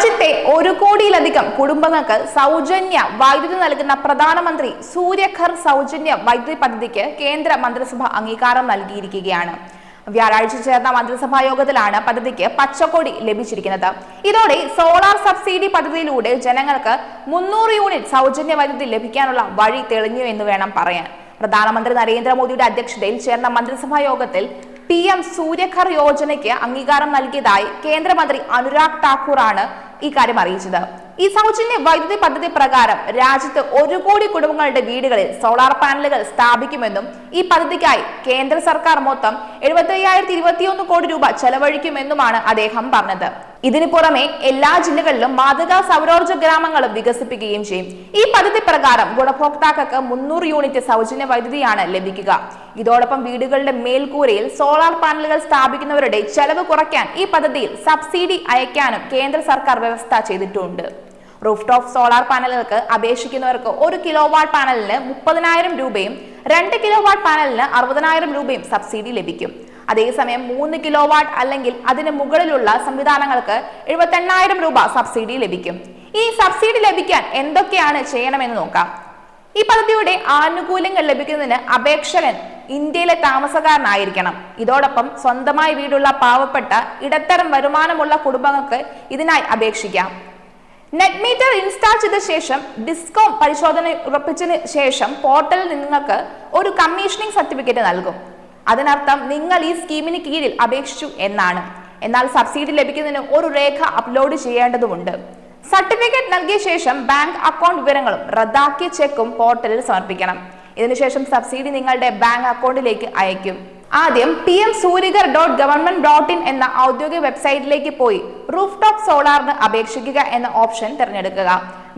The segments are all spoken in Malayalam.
രാജ്യത്തെ ഒരു കോടിയിലധികം കുടുംബങ്ങൾക്ക് സൗജന്യ വൈദ്യുതി നൽകുന്ന പ്രധാനമന്ത്രി സൂര്യഘർ സൗജന്യ വൈദ്യുതി പദ്ധതിക്ക് കേന്ദ്ര മന്ത്രിസഭ അംഗീകാരം നൽകിയിരിക്കുകയാണ്. വ്യാഴാഴ്ച ചേർന്ന മന്ത്രിസഭാ യോഗത്തിലാണ് പദ്ധതിക്ക് പച്ചക്കൊടി ലഭിച്ചിരിക്കുന്നത്. ഇതോടെ സോളാർ സബ്സിഡി പദ്ധതിയിലൂടെ ജനങ്ങൾക്ക് മുന്നൂറ് യൂണിറ്റ് സൗജന്യ വൈദ്യുതി ലഭിക്കാനുള്ള വഴി തെളിഞ്ഞു എന്ന് വേണം പറയാൻ. പ്രധാനമന്ത്രി നരേന്ദ്രമോദിയുടെ അധ്യക്ഷതയിൽ ചേർന്ന മന്ത്രിസഭാ യോഗത്തിൽ പി എം സൂര്യഘർ യോജനയ്ക്ക് അംഗീകാരം നൽകിയതായി കേന്ദ്രമന്ത്രി അനുരാഗ് ഠാക്കൂർ ആണ് കാര്യം അറിയിച്ചത്. ഈ സൗജന്യ വൈദ്യുതി പദ്ധതി പ്രകാരം രാജ്യത്ത് ഒരു കോടി കുടുംബങ്ങളുടെ വീടുകളിൽ സോളാർ പാനലുകൾ സ്ഥാപിക്കുമെന്നും ഈ പദ്ധതിക്കായി കേന്ദ്ര സർക്കാർ മൊത്തം എഴുപത്തി ഇരുപത്തിയൊന്ന് കോടി രൂപ ചെലവഴിക്കുമെന്നുമാണ് അദ്ദേഹം പറഞ്ഞത്. ഇതിനു പുറമെ എല്ലാ ജില്ലകളിലും മാതൃകാ സൗരോർജ ഗ്രാമങ്ങളും വികസിപ്പിക്കുകയും ചെയ്യും. ഈ പദ്ധതി പ്രകാരം ഗുണഭോക്താക്കൾക്ക് മുന്നൂറ് യൂണിറ്റ് സൗജന്യ വൈദ്യുതിയാണ് ലഭിക്കുക. ഇതോടൊപ്പം വീടുകളുടെ മേൽക്കൂരയിൽ സോളാർ പാനലുകൾ സ്ഥാപിക്കുന്നവരുടെ ചെലവ് കുറയ്ക്കാൻ ഈ പദ്ധതിയിൽ സബ്സിഡി അയക്കാനും കേന്ദ്ര സർക്കാർ വ്യവസ്ഥ ചെയ്തിട്ടുണ്ട്. റൂഫ് ടോപ്പ് സോളാർ പാനലുകൾക്ക് അപേക്ഷിക്കുന്നവർക്ക് ഒരു കിലോ വാട്ട് പാനലിന് മുപ്പതിനായിരം രൂപയും രണ്ട് കിലോ വാട്ട് പാനലിന് അറുപതിനായിരം രൂപയും സബ്സിഡി ലഭിക്കും. അതേസമയം മൂന്ന് കിലോ വാട്ട് അല്ലെങ്കിൽ അതിന് മുകളിലുള്ള സംവിധാനങ്ങൾക്ക് എഴുപത്തെണ്ണായിരം രൂപ സബ്സിഡി ലഭിക്കും. ഈ സബ്സിഡി ലഭിക്കാൻ എന്തൊക്കെയാണ് ചെയ്യണമെന്ന് നോക്കാം. ഈ പദ്ധതിയുടെ ആനുകൂല്യങ്ങൾ ലഭിക്കുന്നതിന് അപേക്ഷകൻ ഇന്ത്യയിലെ താമസക്കാരനായിരിക്കണം. ഇതോടൊപ്പം സ്വന്തമായി വീടുള്ള പാവപ്പെട്ട ഇടത്തരം വരുമാനമുള്ള കുടുംബങ്ങൾക്ക് ഇതിനായി അപേക്ഷിക്കാം. നെറ്റ് മീറ്റർ ഇൻസ്റ്റാൾ ചെയ്ത ശേഷം ഡിസ്കോം പരിശോധന ഉറപ്പിച്ചതിന് ശേഷം പോർട്ടലിൽ നിങ്ങൾക്ക് ഒരു കമ്മീഷനിങ് സർട്ടിഫിക്കറ്റ് നൽകും. അതിനർത്ഥം നിങ്ങൾ ഈ സ്കീമിന് കീഴിൽ അപേക്ഷിച്ചു എന്നാണ്. എന്നാൽ സബ്സിഡി ലഭിക്കുന്നതിന് ഒരു രേഖ അപ്ലോഡ് ചെയ്യേണ്ടതുണ്ട്. സർട്ടിഫിക്കറ്റ് നൽകിയ ശേഷം ബാങ്ക് അക്കൗണ്ട് വിവരങ്ങളും റദ്ദാക്കിയ ചെക്കും പോർട്ടലിൽ സമർപ്പിക്കണം. ഇതിനുശേഷം സബ്സിഡി നിങ്ങളുടെ ബാങ്ക് അക്കൗണ്ടിലേക്ക് അയക്കും ആദ്യം പി എം സൂരികർ ഡോട്ട് ഗവൺമെന്റ് ഡോട്ട് ഇൻ എന്ന ഔദ്യോഗിക വെബ്സൈറ്റിലേക്ക് പോയി. റൂഫ് ടോപ്പ് സോളാറിന് അപേക്ഷിക്കുക എന്ന ഓപ്ഷൻ തിരഞ്ഞെടുക്കുക.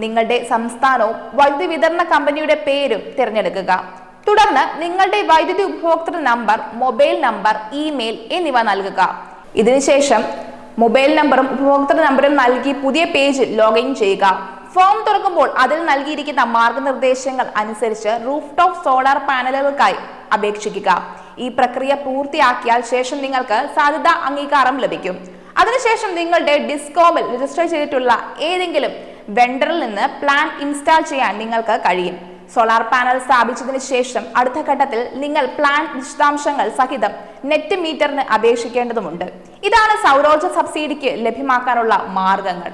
നിങ്ങളുടെ സംസ്ഥാനവും വൈദ്യുതി വിതരണ കമ്പനിയുടെ പേരും തിരഞ്ഞെടുക്കുക. തുടർന്ന് നിങ്ങളുടെ വൈദ്യുതി ഉപഭോക്തൃ നമ്പർ മൊബൈൽ നമ്പർ ഇമെയിൽ എന്നിവ നൽകുക. ഇതിനുശേഷം മൊബൈൽ നമ്പറും ഉപഭോക്തൃ നമ്പറും നൽകി പുതിയ പേജിൽ ലോഗിൻ ചെയ്യുക. ഫോം തുറക്കുമ്പോൾ അതിൽ നൽകിയിരിക്കുന്ന മാർഗനിർദ്ദേശങ്ങൾ അനുസരിച്ച് റൂഫ് ടോപ്പ് സോളാർ പാനലുകൾക്കായി അപേക്ഷിക്കുക. ഈ പ്രക്രിയ പൂർത്തിയാക്കിയാൽ ശേഷം നിങ്ങൾക്ക് സാധ്യതാ അംഗീകാരം ലഭിക്കും. അതിനുശേഷം നിങ്ങളുടെ ഡിസ്കോമിൽ രജിസ്റ്റർ ചെയ്തിട്ടുള്ള ഏതെങ്കിലും വെണ്ടറിൽ നിന്ന് പ്ലാൻ ഇൻസ്റ്റാൾ ചെയ്യാൻ നിങ്ങൾക്ക് കഴിയും. സോളാർ പാനൽ സ്ഥാപിച്ചതിന് ശേഷം അടുത്ത ഘട്ടത്തിൽ നിങ്ങൾ പ്ലാൻ വിശദാംശങ്ങൾ സഹിതം നെറ്റ് മീറ്ററിന് അപേക്ഷിക്കേണ്ടതുണ്ട് ഇതാണ് സൗരോർജ സബ്സിഡിക്ക് ലഭ്യമാക്കാനുള്ള മാർഗങ്ങൾ.